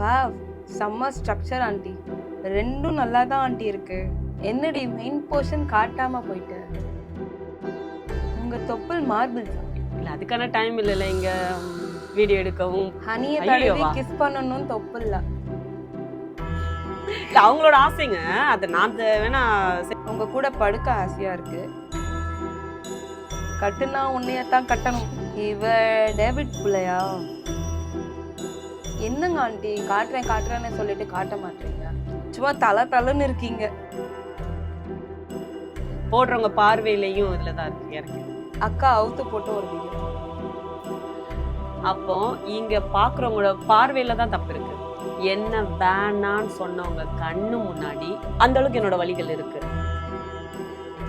Wow செம்ம structure aunty. ரெண்டும் நல்லா தான் ஆண்டி இருக்கு. என்னடி மெயின் போர்ஷன் காட்டாம போயிட்ட? உங்க தொப்புள் மார்பிள் இல்ல அதுக்கான டைம் இல்லைல்ல இங்க வீடியோ எடுக்கவும். ஹனிய தடவி ஐயோவா. கிஸ் பண்ணணும் தொப்புள்ல. இல்ல அவங்களோட ஆசைங்க அது நான் த- வேணா செ- உங்க கூட படுக்க ஆசையா இருக்கு. கட்டுனா உன்னையத்தான் கட்டணும். இவ டேவிட் பிள்ளையா? என்னங்க ஆண்டி? காட்டுறேன் காட்டுறேன்னு சொல்லிட்டு காட்ட மாட்டீங்க. சும்மா தலை தலைன்னு இருக்கீங்க. போடுறவங்க பார்வையிலையும் இதுலதான் இருக்கு எனக்கு அக்கா அவுத்து போட்டு ஒரு வீடியோ அப்போ இங்க பாக்குறவங்களோட பார்வையில தான் தப்பு இருக்கு. என்ன வேணான்னு சொன்னவங்க கண்ணு முன்னாடி அந்த அளவுக்கு என்னோட வழிகள் இருக்கு.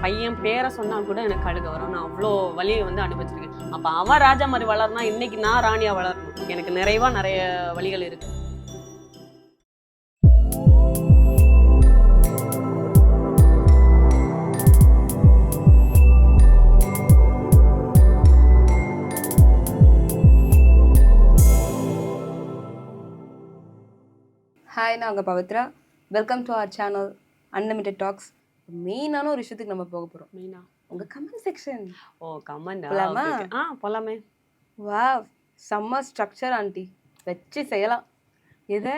பையன் பேரை சொன்னால் கூட எனக்கு அழுக வரும். நான் அவ்வளோ வழியை வந்து அனுபவிச்சிருக்கேன். அப்போ அவன் ராஜா மாதிரி வளர்னா இன்னைக்கு நான் ராணியா வளரணும். எனக்கு நிறைவாக நிறைய வழிகள் இருக்கு. ஹாய் நான் உங்கள் Pavithra. Welcome to our channel unlimited talks மெயினான ஒரு விஷயத்துக்கு நம்ம போக போகிறோம் மெயினா உங்கள் கமெண்ட் செக்ஷன் ஓ கமெண்ட் போலாமா? ஆ போலாமே. வா செம்ம ஸ்ட்ரக்சர் ஆண்டி. வச்சு செய்யலாம். எதை?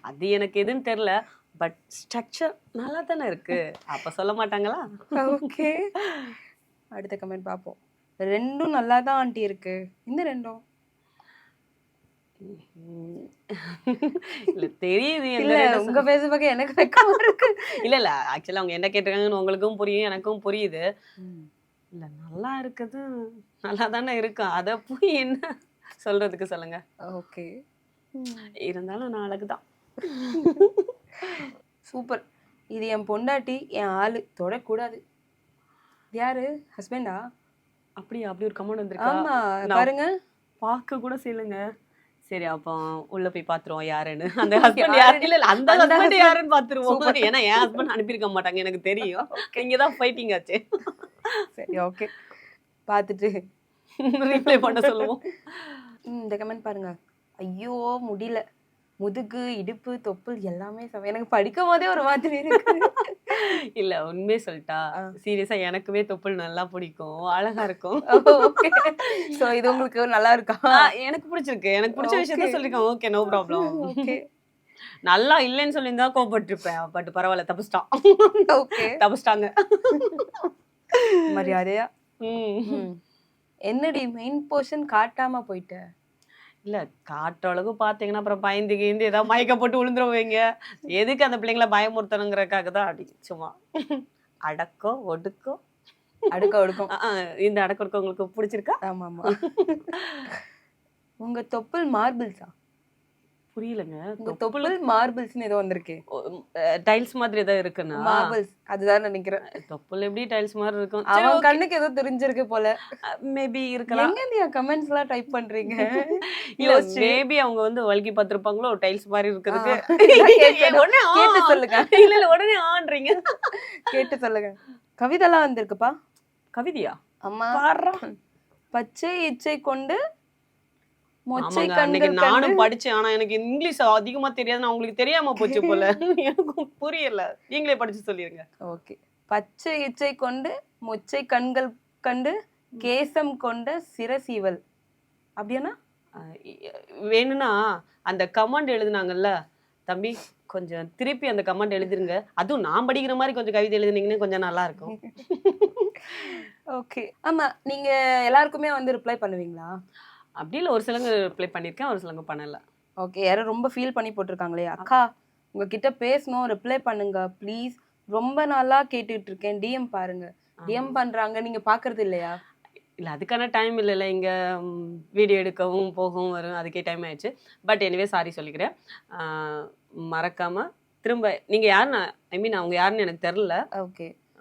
அது எனக்கு எதுன்னு தெரியல பட் ஸ்ட்ரக்சர் நல்லா தானே இருக்கு. அப்ப சொல்ல மாட்டாங்களா? ஓகே அடுத்த கமெண்ட் பார்ப்போம். ரெண்டும் நல்லா தான் ஆண்டி இருக்கு. இந்த ரெண்டும். இல்ல தெரியுது இல்ல உங்க பேச பக்கம் எனக்கு வெக்கமா இருக்கு. இல்ல இல்ல ஆக்சுவலா அவங்க என்ன கேட்டிருக்காங்கன்னு உங்களுக்கும் புரியும் எனக்கும் புரியுது. இல்ல நல்லா இருக்குது. நல்லா தானே இருக்கும் அத போய் என்ன சொல்றதுக்கு சொல்லுங்க. ஓகே. இருந்தாலும் நான் அழகுதான். சூப்பர். இது என் பொண்டாட்டி என் ஆளு. தொடக்கூடாது. யாரு? ஹஸ்பண்டா அப்படியா? அப்படி ஒரு கமெண்ட் வந்திருக்கா? ஆமா பாருங்க. பார்க்க கூட செய்யலுங்க. சரி அப்போ உள்ள போய் பாத்துருவோம் யாருன்னு. அந்த ஹஸ்பண்ட் யாரு? இல்ல இல்ல அந்த ஹஸ்பண்ட். யாருன்னு பாத்துருவோம். ஏன்னா என் ஹஸ்பண்ட் அனுப்பியிருக்க மாட்டாங்க எனக்கு தெரியும். இங்கதான் ஃபைட்டிங் ஆச்சு. சரி ஓகே பார்த்துட்டு ரீப்ளே பண்ண சொல்லுவோம். இந்த கமெண்ட் பாருங்க. ஐயோ முடியல. முதுகு இடுப்பு தொப்புள் எல்லாமே எனக்கு படிக்கும் போதே ஒரு மாதிரி இருக்கு. இல்ல உண்மையே சொல்லிட்டா. சீரியஸா எனக்குமே தொப்புள் நல்லா பிடிக்கும். அழகா இருக்கும். ஓகே. சோ இது உங்களுக்கு நல்லா இருக்கா? எனக்கு பிடிச்சிருக்கு. எனக்கு பிடிச்ச விஷயத்த. சொல்லிருக்கேன். Okay no problem okay. நல்லா இல்லைன்னு சொல்லியிருந்தா கோபப்பட்டிருப்பேன் பட் பரவாயில்ல தப்பிச்சிட்டான் ஓகே. தப்பிச்சிட்டாங்க. மரியாதையா. என்னடி மெயின் போர்ஷன் காட்டாம போயிட்ட? இல்ல காட்டுற அளவுக்கு பாத்தீங்கன்னா அப்புறம் பயந்து கீந்து ஏதாவது மயக்க போட்டு விழுந்துருவீங்க. எதுக்கு அந்த பிள்ளைங்களை பயமுறுத்தணுங்கிறதுக்காக தான் அடி சும்மா. அடக்கோ ஒடுக்கோ. அடுக்க அடுக்கும் ஆ, இந்த அடக்கம் இருக்க உங்களுக்கு பிடிச்சிருக்கா? ஆமா ஆமா உங்க தொப்புள் மார்பிள்ஸா? புரியலங்க. உங்க தொப்புள் மார்பிள்ஸ்னு ஏதோ வந்திருக்கு. டைல்ஸ் மாதிரி ஏதாவது இருக்குன்னா? மார்பிள்ஸ். அதுதான் நினைக்கிறேன். தொப்புள் எப்படி டைல்ஸ் மாதிரி இருக்கும்? அவன் கண்ணுக்கு ஏதோ தெரிஞ்சிருக்கு போல. மேபி இருக்கலாம். எங்க நீ கமெண்ட்ஸ் எல்லாம் டைப் பண்றீங்க? இல்ல. மேபி அவங்க வந்து வல்கி பார்த்திருப்பாங்களோ டைல்ஸ் மாதிரி இருக்கிறதுக்கு. உடனே. கேட்டு சொல்லுங்க. இல்ல இல்ல உடனே ஆன்றீங்க. கேட்டு சொல்லுங்க. கவிதைலாம் வந்திருக்குப்பா. கவிதையா? பாடுறா. பச்சை இச்சை கொண்டு அன்னைக்கு நானும் படிச்சேன் ஆனா எனக்கு இங்கிலீஷ் அதிகமா தெரியாது. நான் உங்களுக்கு தெரியாம போச்சு போல. எனக்கும் புரியல. நீங்களே படிச்சு சொல்லிருங்க. ஓகே. பச்சை இச்சை கொண்டு மொச்சை கண்கள் கண்டு கேசம் கொண்ட சிரசீவல். அப்படியானா அஹ் வேணும்னா அந்த கமெண்ட் எழுதுனாங்கல்ல. தம்பி கொஞ்சம் திருப்பி அந்த கமெண்ட் எழுதிருங்க. அதுவும் நான் படிக்கிற மாதிரி கொஞ்சம் கவிதை எழுதுனீங்கன்னா கொஞ்சம் நல்லா இருக்கும். ஓகே. ஆமா நீங்க எல்லாருக்குமே வந்து ரிப்ளை பண்ணுவீங்களா? அப்படி இல்ல ஒரு சிலங்க ரிப்ளை பண்ணிருக்கேன் ஒரு சிலங்க பண்ணல. ஓகே யாரும் ரொம்ப ஃபீல் பண்ணி போட்டிருக்காங்களே. அக்கா உங்ககிட்ட பேசணும் ரிப்ளை பண்ணுங்க ப்ளீஸ் ரொம்ப நாளா கேட்டுட்டு இருக்கேன். டிஎம் பாருங்க. டிஎம் பண்றாங்க நீங்க பாக்குறது இல்லையா? இல்ல அதுக்கான டைம் இல்லைல்ல இங்க வீடியோ எடுக்கவும் போகவும் வரும். அதுக்கே டைம் ஆயிடுச்சு. பட் எனிவே சாரி சொல்லிக்கிறேன். ஆஹ் மறக்காம திரும்ப நீங்க யாருன்னு ஐ மீன் அவங்க யாருன்னு எனக்கு தெரில ஓகே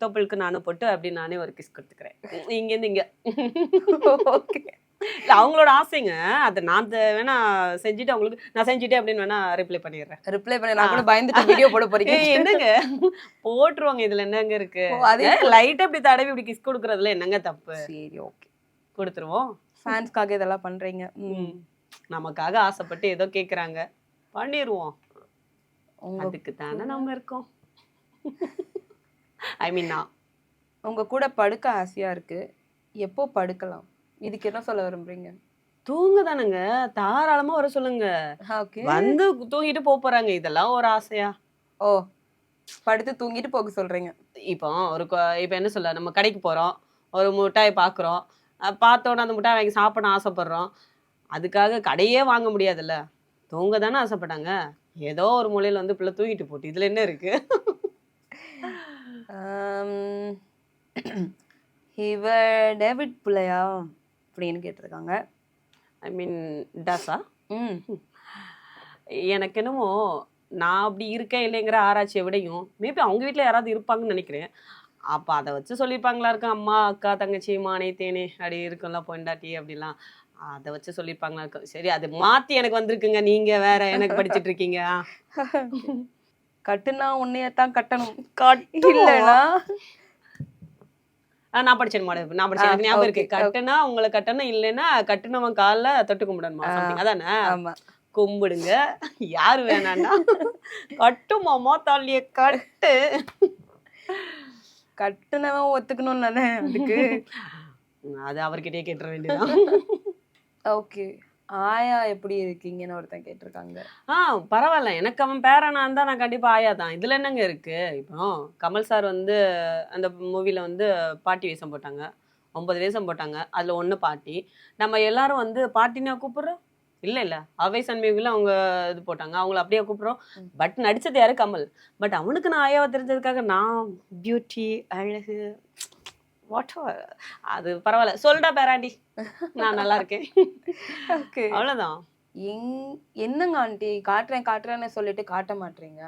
தொப்புளுக்கு நானும் போட்டு அப்படி நானே ஒரு கிஸ் கொடுத்துக்கிறேன். இங்கேருந்து இங்க. ஓகே இல்ல அவங்களோட ஆசைங்க. அதை நான் வேணா செஞ்சுட்டு அவங்களுக்கு நான் செஞ்சுட்டேன் அப்படின்னு வேணா ரிப்ளை பண்ணிடுறேன். ரிப்ளை பண்ண நான் கூட பயந்துட்டு வீடியோ போட போறீங்க. என்னங்க? போட்டுருவாங்க இதுல என்னங்க இருக்கு? அதே லைட்டா இப்படி தடவி இப்படி கிஸ் கொடுக்கறதுல என்னங்க தப்பு? சரி ஓகே கொடுத்துருவோம். ஃபேன்ஸ்க்காக இதெல்லாம் பண்றீங்க. நமக்காக ஆசைப்பட்டு ஏதோ கேக்குறாங்க. பண்ணிடுவோம் அதுக்கு தானே நம்ம இருக்கோம். ஐ மீன் நான். உங்க கூட படுக்க ஆசையா இருக்கு. எப்போ படுக்கலாம்? இதுக்கு என்ன சொல்ல விரும்புறீங்க? தூங்க தானங்க தாராளமா வர சொல்லுங்க. வந்து தூங்கிட்டு போக போறாங்க. இதெல்லாம் ஒரு ஆசையா? ஓ படுத்து தூங்கிட்டு போக சொல்றீங்க. இப்போ ஒரு இப்போ என்ன சொல்ல நம்ம கடைக்கு போறோம். ஒரு மிட்டாய் பார்க்குறோம் பார்த்தோன்னே அந்த மிட்டாய் வாங்கி சாப்பிட ஆசைப்படுறோம். அதுக்காக கடையே வாங்க முடியாதுல்ல. தூங்க தானே ஆசைப்பட்டாங்க. ஏதோ ஒரு மூலையில வந்து பிள்ளை தூங்கிட்டு போட்டு இதுல என்ன இருக்கு? ஆம், இவ டேவிட் பிள்ளையா அப்படின்னு கேட்டிருக்காங்க. ஐ மீன் டஸா ம். எனக்கு என்னமோ நான் அப்படி இருக்கேன் இல்லைங்கிற ஆராய்ச்சியை விடையும் மேபி அவங்க வீட்டில் யாராவது இருப்பாங்கன்னு நினைக்கிறேன். அப்போ அதை வச்சு சொல்லியிருப்பாங்களா இருக்கும் அம்மா அக்கா தங்கச்சி மானே தேனே அப்படி இருக்கும்ல பொண்டாட்டி அப்படிலாம். அதை வச்சு சொல்லியிருப்பாங்களா இருக்கும் சரி அது மாற்றி எனக்கு வந்திருக்குங்க. நீங்கள் வேற எனக்கு படிச்சிட்டு இருக்கீங்க. கட்டுனா உன்னையத்தான் கட்டணும். இல்லைனா நான் படிச்சேன் மாடல் நான் படிச்சேன். ஞாபகம் இருக்கு. கட்டுனா உங்களை கட்டணும். இல்லைன்னா கட்டுனவன் காலில் தொட்டு கும்பிடணுமா. அதானே? ஆமா. கும்பிடுங்க. யாரு வேணான்னா கட்டு மாமா தாலிய கட்டு. கட்டுனவன் ஒத்துக்கணும் தானே அதுக்கு? அது அவர்கிட்டயே கேட்டுற வேண்டியதான் ஓகே ஆயா எப்படி இருக்கீங்கன்னு ஒருத்தன் கேட்டிருக்காங்க. ஆ பரவாயில்ல. எனக்கு அவன் பேரனா இருந்தா நான் கண்டிப்பா ஆயா தான். இதுல என்னங்க இருக்கு? இப்போ கமல் சார் வந்து அந்த மூவில வந்து பாட்டி வேஷம் போட்டாங்க. ஒன்பது வேஷம் போட்டாங்க. அதுல ஒண்ணு பாட்டி. நம்ம எல்லாரும் வந்து பாட்டினா கூப்பிடுறோம் இல்ல இல்ல. அவை சன்மியூகில அவங்க இது போட்டாங்க. அவங்கள அப்படியே கூப்பிடுறோம். பட் நடிச்சது யாரு? கமல். பட் அவனுக்கு நான் ஆயாவை தெரிஞ்சதுக்காக நான் பியூட்டி அழகு வாட் அது பரவாயில்ல. சொல்டா பேராண்டி. நான் நல்லா இருக்கேன் ஓகே அவ்வளவுதான். எங் என்னங்க ஆண்டி? காட்டுறேன் காட்டுறேன்னு சொல்லிட்டு காட்ட மாட்டீங்க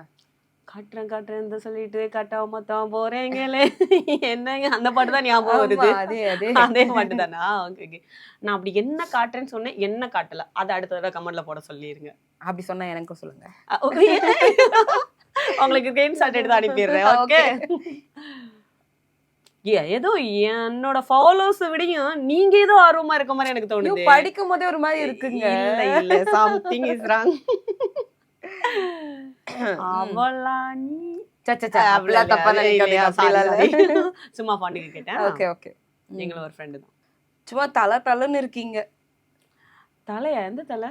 காட்டுறேன் காட்டுறேன் சொல்லிட்டு காட்டாம தான் போறேங்களே. என்னங்க? அந்த பாட்டு தான் ஞாபகம் வருது. அதே அதே. அதே பாட்டு தானா? ஓகே ஓகே நான் அப்படி என்ன காட்டுறேன்னு சொன்னேன் என்ன காட்டல? அதை அடுத்த தடவை கமெண்ட்ல போட சொல்லிருங்க. அப்படி சொன்னா எனக்கும் சொல்லுங்க. உங்களுக்கு கேம் ஷாட் எடுத்து அனுப்பிடுறேன். ஓகே ஏதோ என்னோட ஃபாலோஸ் விடையும் நீங்க ஏதோ ஆர்வமா இருக்க மாதிரி எனக்கு தோணுது. படிக்கும் போதே ஒரு மாதிரி இருக்குங்க. இல்ல இல்ல சம்திங் இஸ் ராங் அவளா நீ ச, ச, ச, அப்படிலாம் தப்பா நினைக்காதீங்க அப்படிலாம் இல்ல. சும்மா பாட்டுக்கு கேட்டேன். Okay okay. நீங்களும் ஒரு ஃப்ரெண்டு தான். சும்மா தலை தலைன்னு இருக்கீங்க. தலையா? எந்த தலை?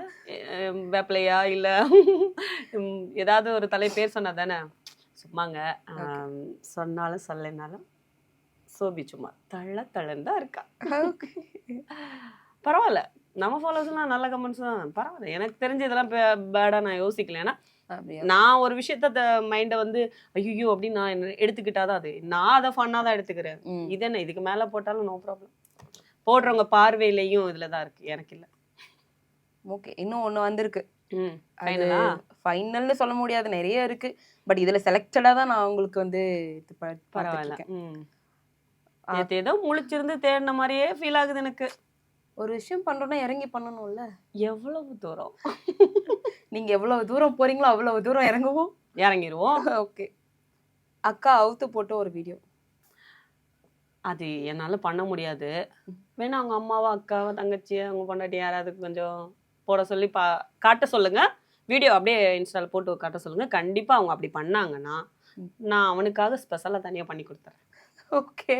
வேப்பிலையா? இல்ல. ஏதாவது ஒரு தலை பேர் சொன்னா தானே? சும்மாங்க. சொன்னாலும் சொல்லனாலும் சோபி சும்மா தள்ள தள்ளன்னு தான் இருக்கா. பரவாயில்ல. நம்ம ஃபாலோவர்ஸ்லாம் நல்ல கமெண்ட்ஸ் தான். பரவாயில்ல. எனக்கு தெரிஞ்ச இதெல்லாம் பேடா நான் யோசிக்கல. ஏன்னா நான் ஒரு விஷயத்த மைண்டை வந்து ஐயோ அப்படின்னு நான் எடுத்துக்கிட்டாதான் அது. நான் அதை ஃபன்னாக தான் எடுத்துக்கிறேன். இது என்ன இதுக்கு மேல போட்டாலும் நோ ப்ராப்ளம் போடுறவங்க பார்வையிலையும் இதுல தான் இருக்கு. எனக்கு இல்ல. ஓகே. இன்னும் ஒண்ணு வந்திருக்கு. ஃபைனல்னு சொல்ல முடியாது. நிறைய இருக்கு. பட் இதுல செலக்டடா தான் நான் உங்களுக்கு வந்து பரவாயில்ல. நேத்து ஏதோ முழிச்சிருந்து தேடின மாதிரியே ஃபீல் ஆகுது எனக்கு. ஒரு விஷயம் பண்றோம்னா இறங்கி பண்ணணும்ல? எவ்வளவு தூரம்? நீங்க எவ்வளவு தூரம் போறீங்களோ அவ்வளவு தூரம் இறங்குவோம். இறங்கிருவோம். ஓகே. அக்கா அவுத்து போட்ட ஒரு வீடியோ அது என்னால பண்ண முடியாது. வேணா அவங்க அம்மாவா அக்காவா தங்கச்சி அவங்க பொண்டாட்டி யாராவது கொஞ்சம் போட சொல்லி பா காட்ட சொல்லுங்க. வீடியோ அப்படியே இன்ஸ்டால போட்டு காட்ட சொல்லுங்க. கண்டிப்பா அவங்க அப்படி பண்ணாங்கன்னா நான் அவனுக்காக ஸ்பெஷலா தனியா பண்ணி கொடுத்துறேன். ஓகே.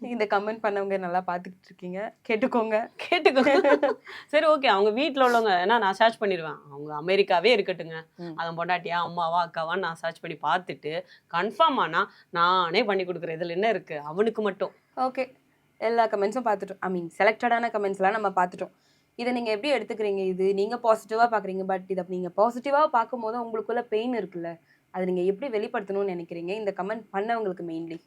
இந்த கமெண்ட் பண்ணவங்க நல்லா பார்த்துக்கிட்டு இருக்கீங்க கேட்டுக்கோங்க. கேட்டுக்கோங்க. சரி ஓகே. அவங்க வீட்ல உள்ளவங்க ஏன்னா நான் சர்ச் பண்ணிடுவேன். அவங்க அமெரிக்காவே இருக்கட்டுங்க. அதன் பொண்டாட்டியா அம்மாவா அக்காவா நான் சர்ச் பண்ணி பார்த்துட்டு கன்ஃபார்ம் ஆனா நானே பண்ணி கொடுக்குறேன். இதுல என்ன இருக்கு? அவனுக்கு மட்டும். ஓகே. எல்லா கமெண்ட்ஸும் பார்த்துட்டோம். ஐ மீன் செலக்டடான கமெண்ட்ஸ்லாம் நம்ம பார்த்துட்டோம். இதை நீங்க எப்படி எடுத்துக்கிறீங்க இது? நீங்க பாசிட்டிவா பாக்குறீங்க பட் இதை நீங்க பாசிட்டிவா பார்க்கும்போது உங்களுக்குள்ள பெயின் இருக்குல்ல? அதை நீங்க எப்படி வெளிப்படுத்தணும்னு நினைக்கிறீங்க? இந்த கமெண்ட் பண்ணவங்களுக்கு மெயின்லி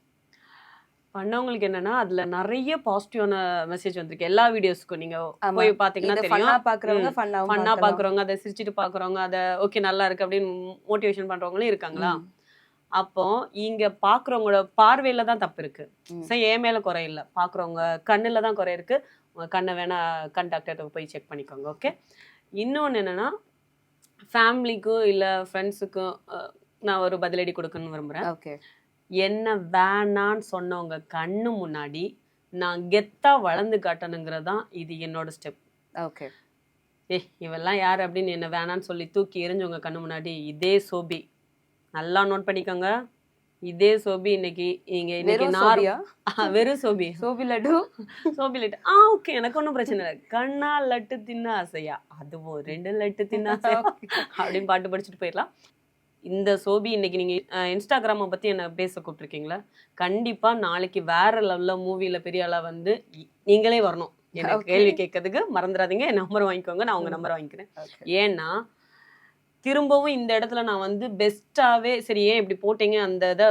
பண்ணவங்களுக்கு என்னன்னா அதுல நிறைய பாசிட்டிவான மெசேஜ் வந்திருக்கு. எல்லா வீடியோஸ்க்கும் நீங்க. போய் பாத்தீங்கன்னா தெரியும். பாக்குறவங்க ஃபன்னா பாக்குறவங்க அதை சிரிச்சிட்டு பாக்குறவங்க அதை ஓகே நல்லா இருக்கு அப்படின்னு மோட்டிவேஷன் பண்றவங்களும் இருக்காங்களா? அப்போ இங்க பாக்குறவங்களோட பார்வையில தான் தப்பு இருக்கு. சரி என் மேல குறை இல்லை. பாக்குறவங்க கண்ணுல தான் குறை இருக்கு. உங்க கண்ணை வேணா கண் டாக்டர்கிட்ட போய் செக் பண்ணிக்கோங்க ஓகே இன்னொன்று என்னன்னா ஃபேமிலிக்கும் இல்லை ஃப்ரெண்ட்ஸுக்கும் நான் ஒரு பதிலடி கொடுக்கணும்னு விரும்புகிறேன் ஓகே என்ன வேணான்னு சொன்னவங்க கண்ணு முன்னாடி நான் கெத்தா வளர்ந்து காட்டணுங்கிறது தான் இது என்னோட ஸ்டெப் ஓகே ஏ இவெல்லாம் யார் அப்படின்னு என்ன வேணான்னு சொல்லி தூக்கி எறிஞ்சவங்க கண்ணு முன்னாடி இதே சோபி. நல்லா நோட் பண்ணிக்கோங்க. இதே சோபி இன்னைக்கு இங்க இன்னைக்கு வெறும் நார் சோபியா? வெறும் சோபி. சோபி லட்டு? சோபி லட்டு. ஆ ஓகே எனக்கு ஒன்றும் பிரச்சனை இல்லை. கண்ணா லட்டு தின்ன ஆசையா? அதுவும் ரெண்டு லட்டு தின்ன ஆசையா? அப்படின்னு பாட்டு படிச்சுட்டு போயிடலாம். இந்த சோபி இன்னைக்கு நீங்க அஹ், இன்ஸ்டாகிராமை பத்தி என்ன பேச கூப்பிட்டுருக்கீங்களா? கண்டிப்பா நாளைக்கு வேற லெவல்ல மூவில பெரிய ஆளா வந்து நீங்களே வரணும். எனக்கு. கேள்வி கேட்கறதுக்கு மறந்துடாதீங்க என் நம்பர் வாங்கிக்கோங்க. நான் உங்க நம்பர் வாங்கிக்கிறேன். ஏன்னா திரும்பவும் இந்த இடத்துல நான் வந்து பெஸ்ட்டாவே சரி ஏன் இப்படி போட்டீங்க? அந்த இதை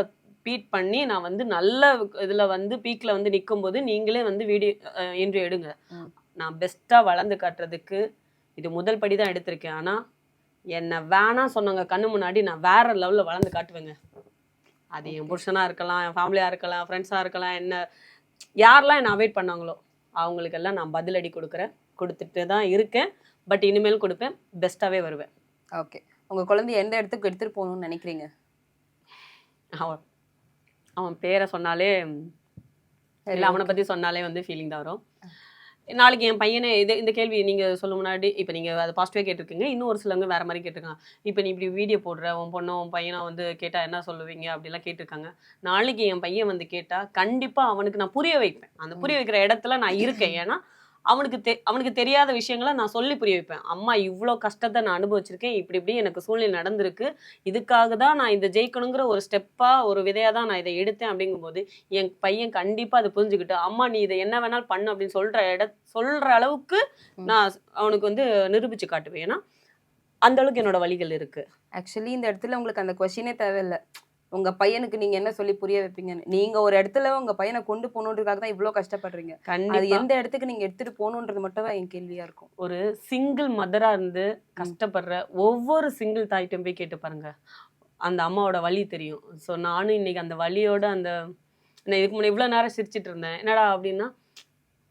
பீட் பண்ணி நான் வந்து நல்ல இதுல வந்து பீக்ல வந்து நிக்கும்போது நீங்களே வந்து வீடியோ இன்று எடுங்க. நான் பெஸ்ட்டா வளர்ந்து காட்டுறதுக்கு இது முதல் படி தான் எடுத்திருக்கேன். ஆனா என்ன வேணாம் சொன்னவங்க கண்ணு முன்னாடி நான் வேற லெவல்ல வளர்ந்து காட்டுவேங்க. அது என் புருஷனா இருக்கலாம் என் ஃபேமிலியா இருக்கலாம் ஃப்ரெண்ட்ஸா இருக்கலாம் என்ன யாரெல்லாம் என்ன அவாய்ட் பண்ணாங்களோ அவங்களுக்கெல்லாம் நான் பதிலடி கொடுக்குறேன். கொடுத்துட்டு தான் இருக்கேன். பட் இனிமேல் கொடுப்பேன். பெஸ்ட்டாவே வருவேன். ஓகே உங்க குழந்தைய எந்த இடத்துக்கு எடுத்துட்டு போகணும்னு நினைக்கிறீங்க? அவன் அவன் பேரை சொன்னாலே இல்லை அவனை பற்றி சொன்னாலே வந்து ஃபீலிங் தான் வரும். நாளைக்கு என் பையனை இது இந்த கேள்வி நீங்கள் சொல்ல முன்னாடி இப்போ நீங்கள் அதை பாசிட்டிவாக கேட்டிருக்கீங்க. இன்னும் ஒரு சிலவங்க வேறு மாதிரி கேட்டிருக்காங்க. இப்போ நீ இப்படி வீடியோ போடுற உன் பொண்ணு உன் பையனை வந்து கேட்டால் என்ன சொல்லுவீங்க? அப்படிலாம் கேட்டிருக்காங்க. நாளைக்கு என் பையன் வந்து கேட்டால் கண்டிப்பாக அவனுக்கு நான் புரிய வைப்பேன். அந்த புரிய வைக்கிற இடத்துல நான் இருக்கேன். ஏன்னா அவனுக்கு தெ அவனுக்கு தெரியாத விஷயங்களை நான் சொல்லி புரிய வைப்பேன். அம்மா இவ்வளோ கஷ்டத்தை நான் அனுபவிச்சிருக்கேன். இப்படி இப்படி எனக்கு சூழ்நிலை நடந்திருக்கு. இதுக்காக தான் நான் இதை ஜெயிக்கணுங்கிற ஒரு ஸ்டெப்பாக ஒரு விதையாக தான் நான் இதை எடுத்தேன் அப்படிங்கும்போது என் பையன் கண்டிப்பாக அதை புரிஞ்சுக்கிட்டு அம்மா நீ இதை என்ன வேணாலும் பண்ணு அப்படின்னு சொல்கிற இட சொல்கிற அளவுக்கு. நான் அவனுக்கு வந்து நிரூபித்து காட்டுவேன். ஏன்னா அந்த அளவுக்கு என்னோட வழிகள் இருக்குது ஆக்சுவலி இந்த இடத்துல உங்களுக்கு அந்த கொஸ்டினே தேவையில்லை. உங்க பையனுக்கு நீங்க என்ன சொல்லி புரிய வைப்பீங்கன்னு? நீங்க ஒரு இடத்துல உங்க பையனை கொண்டு போகணுன்றதுக்காக தான் இவ்வளோ கஷ்டப்படுறீங்க. அது எந்த இடத்துக்கு நீங்க எடுத்துட்டு போகணுன்றது மட்டும் தான் என் கேள்வியா இருக்கும். ஒரு சிங்கிள் மதரா இருந்து கஷ்டப்படுற ஒவ்வொரு சிங்கிள் தாய்ட்டும் போய் கேட்டு பாருங்க. அந்த அம்மாவோட வலி தெரியும். ஸோ நானும் இன்னைக்கு அந்த வலியோட அந்த நான் இதுக்கு முன்னாடி இவ்வளோ நேரம் சிரிச்சிட்டு இருந்தேன். என்னடா அப்படின்னா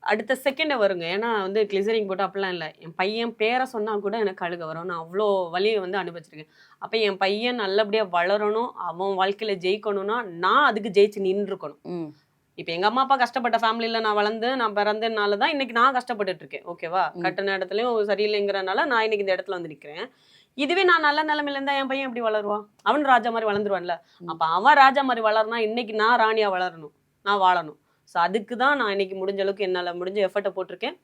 அடுத்த செகண்டே வருங்க. ஏன்னா வந்து கிளிசரிங் போட்டு அப்படிலாம் இல்லை. என் பையன் பேரை சொன்னா கூட எனக்கு அழுக வரும். நான் அவ்வளோ வலியை வந்து அனுபவிச்சிருக்கேன். அப்போ என் பையன் நல்லபடியாக வளரணும். அவன் வாழ்க்கையில ஜெயிக்கணும்னா நான் அதுக்கு ஜெயிச்சு நின்றுக்கணும். ம். இப்போ எங்க அம்மா அப்பா கஷ்டப்பட்ட ஃபேமிலியில நான் வளர்ந்து நான் பிறந்ததுனால தான் இன்னைக்கு நான் கஷ்டப்பட்டுட்டு இருக்கேன் ஓகேவா. கட்டின இடத்துலயும் சரியில்லைங்கிறனால நான் இன்னைக்கு இந்த இடத்துல வந்து நிக்கிறேன். இதுவே நான் நல்ல நிலைமையில இருந்தா என் பையன் எப்படி வளருவான் அவன் ராஜா மாதிரி வளர்ந்துருவான்ல. அப்ப அவன் ராஜா மாதிரி வளரனா இன்னைக்கு நான் ராணியா வளரணும். நான் வாழணும். ஸோ அதுக்கு தான் நான் இன்னைக்கு முடிஞ்ச அளவுக்கு என்னால முடிஞ்ச எஃபர்ட்டை போட்டிருக்கேன்.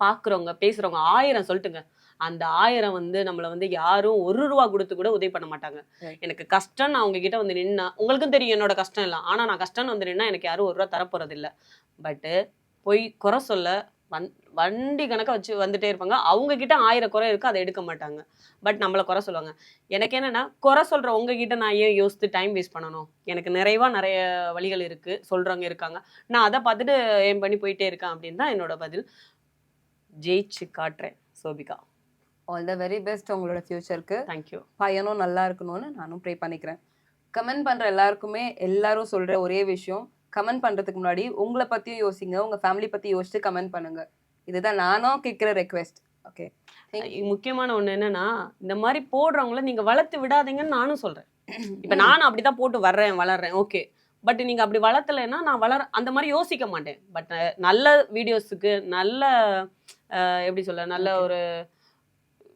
பாக்குறவங்க பேசுறவங்க ஆயிரம் சொல்லட்டுங்க. அந்த ஆயிரம் வந்து நம்மள வந்து யாரும் ஒரு ரூபா கொடுத்து கூட உதவி பண்ண மாட்டாங்க. எனக்கு கஷ்டம் நான் உங்ககிட்ட வந்து நின்னா உங்களுக்கும் தெரியும் என்னோட கஷ்டம் இல்லை ஆனா நான் கஷ்டம்னு வந்து நின்னா எனக்கு யாரும் ஒரு ரூபா தரப்போறது இல்லை பட்டு போய் குறை சொல்ல வன் வண்டி கணக்கா வச்சு வந்துட்டே இருப்பாங்க. அவங்க கிட்ட ஆயிரம் குறை இருக்கு அதை எடுக்க மாட்டாங்க. பட் நம்மள குறை சொல்லுவாங்க. எனக்கு என்னன்னா குறை சொல்ற உங்ககிட்ட நான் ஏன் யோசித்து டைம் வேஸ்ட் பண்ணணும்? எனக்கு நிறைவா நிறைய வழிகள் இருக்கு சொல்றவங்க இருக்காங்க. நான் அதை பார்த்துட்டு ஏம் பண்ணி போயிட்டே இருக்கேன் அப்படின்னு தான் என்னோட பதில். ஜெயிச்சு காட்டுறேன் Sobhika. All the very best உங்களோட ஃபியூச்சருக்கு தேங்க்யூ பையனும் நல்லா இருக்கணும்னு நானும் ப்ரே பண்ணிக்கிறேன். கமெண்ட் பண்ற எல்லாருக்குமே எல்லாரும் சொல்ற ஒரே விஷயம் கமெண்ட் பண்றதுக்கு முன்னாடி உங்களை பத்தியும் யோசிங்க உங்க ஃபேமிலி பத்தி யோசிச்சு கமெண்ட் பண்ணுங்க. இதுதான் நானும் கேட்கிற ரெக்வெஸ்ட் ஓகே முக்கியமான ஒண்ணு என்னன்னா இந்த மாதிரி போடுறவங்கள நீங்க வளர்த்து விடாதீங்கன்னு நானும் சொல்றேன். இப்ப நானும் அப்படிதான் போட்டு வர்றேன் வளர்றேன். ஓகே பட் நீங்க அப்படி வளர்த்தலைன்னா நான் வளர அந்த மாதிரி யோசிக்க மாட்டேன். பட் நல்ல வீடியோஸுக்கு நல்ல எப்படி சொல்ல நல்ல. ஒரு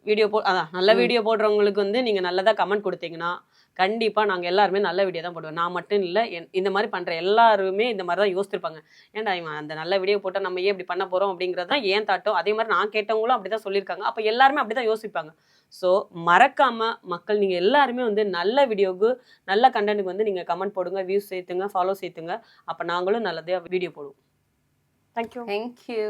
வீடியோ போ அதான் நல்ல. வீடியோ போடுறவங்களுக்கு வந்து நீங்க நல்லதா கமெண்ட் கொடுத்தீங்கன்னா கண்டிப்பாக நாங்கள் எல்லாருமே நல்ல வீடியோ தான் போடுவோம். நான் மட்டும் இல்லை என்- இந்த மாதிரி பண்ணுற எல்லாருமே இந்த மாதிரி தான் யோசிச்சிருப்பாங்க ஏன்டா இவன் அந்த நல்ல வீடியோ போட்டால் நம்ம ஏன் இப்படி பண்ண போகிறோம் அப்படிங்கிறது தான் ஏன் தாட்டம் அதே மாதிரி நான் கேட்டவங்களும் அப்படி தான் சொல்லியிருக்காங்க. அப்போ எல்லாருமே அப்படி தான் யோசிப்பாங்க. ஸோ மறக்காம மக்கள் நீங்கள் எல்லாருமே வந்து நல்ல வீடியோவுக்கு நல்ல கண்டென்ட்டுக்கு வந்து நீங்கள் கமெண்ட் போடுங்க வியூஸ் சேர்த்துங்க ஃபாலோ சேர்த்துங்க. அப்போ நாங்களும் நல்லதாக வீடியோ போடுவோம். Thank you thank you